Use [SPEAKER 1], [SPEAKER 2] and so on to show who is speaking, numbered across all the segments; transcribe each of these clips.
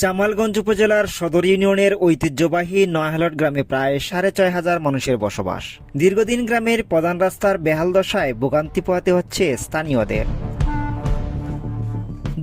[SPEAKER 1] জামালগঞ্জ উপজেলার সদর ইউনিয়নের ঐতিহ্যবাহী নয়াহালট গ্রামে প্রায় সাড়ে ছয় হাজার মানুষের বসবাস। দীর্ঘদিন গ্রামের প্রধান রাস্তার বেহাল দশায় ভোগান্তি পোহাতে হচ্ছে স্থানীয়দের।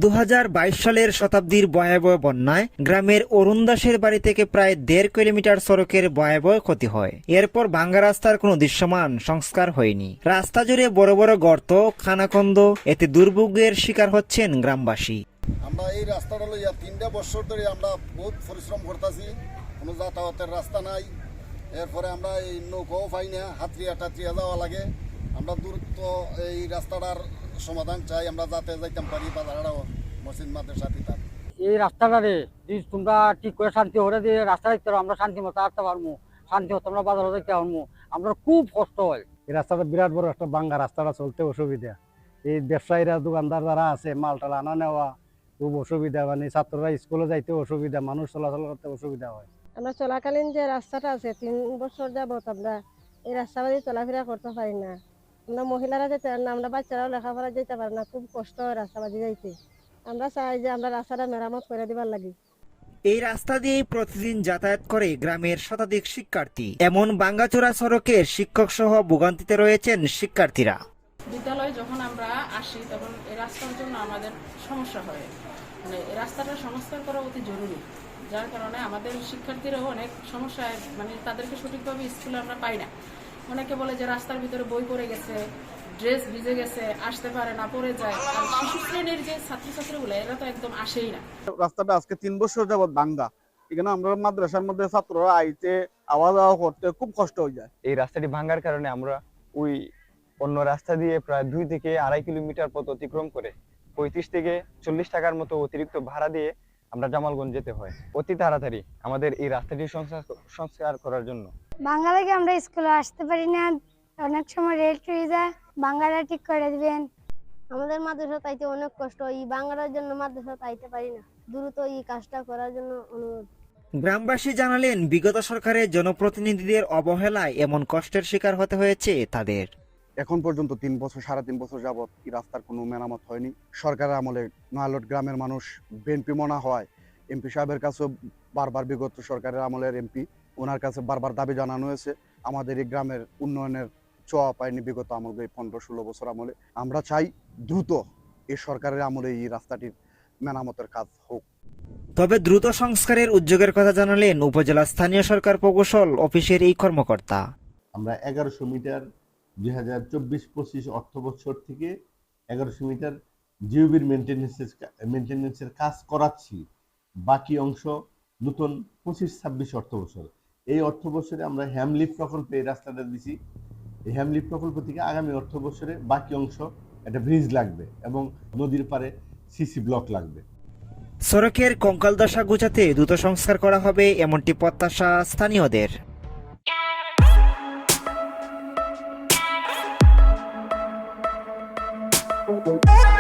[SPEAKER 1] দু হাজার বাইশ সালের শতাব্দীর ভয়াবহ বন্যায় গ্রামের অরুণ দাসের বাড়ি থেকে প্রায় দেড় কিলোমিটার সড়কের ভয়াবহ ক্ষতি হয়। এরপর ভাঙ্গা রাস্তার কোনো দৃশ্যমান সংস্কার হয়নি। রাস্তা জুড়ে বড় বড় গর্ত, খানাখন্দ, এতে দুর্ভোগের শিকার হচ্ছেন গ্রামবাসী।
[SPEAKER 2] আমরা এই রাস্তাটা লইয়া তিনটা বছর ধরে আমরা বহুত পরিশ্রম করতেছি। কোনো যাতায়াতের রাস্তা নাই। এরপরে আমরা এই নৌকাও পাই না। হাতরিয়া টাতরিয়া যাওয়া লাগে। আমরা দূরত্ব এই রাস্তাটার সমাধান চাই। আমরা যাতে যাইতাম পারি বাজারটাও মসজিদ মাদ্রাসা পিতা
[SPEAKER 3] এই রাস্তাটারে যদি তোমরা ঠিক করে শান্তি হরে দিয়ে রাস্তা দেখতে আমরা শান্তি মতো আসতে পারব। শান্তি মতো আমরা বাজারে দেখতে পারব। আমরা খুব কষ্ট হয়।
[SPEAKER 4] এই রাস্তাটা বিরাট বড় একটা বাঙ্গা। রাস্তাটা চলতে অসুবিধা। এই ব্যবসায়ীরা দোকানদার যারা আছে মাল টাল আনা নেওয়া খুব অসুবিধা মানে ছাত্ররা স্কুলে যাইতে অসুবিধা মানুষ চলাচল করতে অসুবিধা হয়।
[SPEAKER 5] আমরা চলাকালীন যে রাস্তাটা আছে তিন বছর যাবত আমরা এই রাস্তা বাদি চলাফেরা করতে পারি না। আমরা মহিলারা যেতে পারি না আমরা বাচ্চারাও লেখাপড়া যেতে পারি না খুব কষ্ট হয় রাস্তা বাদি যাইতে। আমরা চাই যে আমরা রাস্তাটা মেরামত করে দিবার লাগে।
[SPEAKER 1] এই রাস্তা দিয়েই প্রতিদিন যাতায়াত করে গ্রামের শতাধিক শিক্ষার্থী। এমন বাঙ্গাচোরা সড়কের শিক্ষক সহ ভোগান্তিতে রয়েছেন শিক্ষার্থীরা।
[SPEAKER 6] বিদ্যালয়ে যখন আমরা আসি তখন এই রাস্তার জন্য আমাদের সমস্যা হয়। মানে রাস্তাটা সংস্কার করা অতি জরুরি। যার কারণে আমাদের শিক্ষার্থীরাও অনেক সমস্যায় মানে তাদেরকে সঠিকভাবে স্কুলে আমরা পাই না। অনেকে বলে যে রাস্তার ভিতরে বই পড়ে গেছে ড্রেস ভিজে গেছে আসতে পারে না পড়ে যায়। আর শিশু শ্রেণির যে ছাত্রছাত্রীগুলো এরা তো একদম আসেই না।
[SPEAKER 7] রাস্তাটা আজকে তিন বছর যাবত ভাঙ্গা। এখানে আমরা মাদ্রাসার মধ্যে ছাত্ররা আইতে আওয়া যাওয়া করতে খুব কষ্ট হয়ে যায়।
[SPEAKER 8] এই রাস্তাটি ভাঙার কারণে আমরা ওই অন্য রাস্তা দিয়ে প্রায় দুই থেকে আড়াই কিলোমিটার পথ অতিক্রম করে পঁয়ত্রিশ থেকে চল্লিশ টাকার মতো অতিরিক্ত ভাড়া দিয়ে আমরা জামালগঞ্জ যেতে হয়। অতি তাড়াতাড়ি আমাদের এই রাস্তাটি সংস্কার সংস্কার করার জন্য।
[SPEAKER 9] বাংলা থেকে আমরা স্কুলে আসতে পারি না। অনেক সময় রেল টুয়ে যায় বাংলাটা ঠিক করে দিবেন।
[SPEAKER 5] আমাদের মাদ্রাসা তাইতে অনেক কষ্ট এই বাংলার জন্য মাদ্রাসা তাইতে পারি না। দ্রুত এই কাজটা করার জন্য অনুরোধ।
[SPEAKER 1] গ্রামবাসী জানালেন বিগত সরকারের জনপ্রতিনিধিদের অবহেলায় এমন কষ্টের শিকার হতে হয়েছে তাদের।
[SPEAKER 2] এখন পর্যন্ত তিন বছর সাড়ে তিন বছর যাবত এই রাস্তার কোনো মেরামত হয়নি। সরকারের আমলে নয়ালট গ্রামের মানুষ বিএনপি মনা হয়। এমপি সাহেবের কাছেও বারবার বিগত সরকারের আমলের এমপি ওনার কাছে বারবার দাবি জানানো হয়েছে আমাদের এই গ্রামের উন্নয়নের ছোঁয়া পায়নি বিগত আমলে এই পনেরো ষোলো বছর আমলে। আমরা চাই দ্রুত এই সরকারের আমলে এই রাস্তাটির মেরামতের কাজ হোক।
[SPEAKER 1] তবে দ্রুত সংস্কারের উদ্যোগের কথা জানালেন উপজেলা স্থানীয় সরকার প্রকৌশল অফিসের এই কর্মকর্তা।
[SPEAKER 10] আমরা এগারোশো মিটার দুই হাজার চব্বিশ পঁচিশ অর্থ বছর থেকে এগারোশো মিটার জিওবির মেনটেন্যান্সের মেনটেন্যান্সের কাজ করাচ্ছি। বাকি অংশ নতুন পঁচিশ ছাব্বিশ অর্থ বছর এই অর্থ বছরে আমরা হ্যামলিফ প্রকল্পে রাস্তাটা দিছি। এই হ্যামলিফ প্রকল্প থেকে আগামী অর্থ বছরে বাকি অংশ একটা ব্রিজ লাগবে এবং নদীর পারে সিসি ব্লক লাগবে।
[SPEAKER 1] সড়কের কঙ্কাল দশা গুছাতে দ্রুত সংস্কার করা হবে এমনটি প্রত্যাশা স্থানীয়দের।
[SPEAKER 9] Thank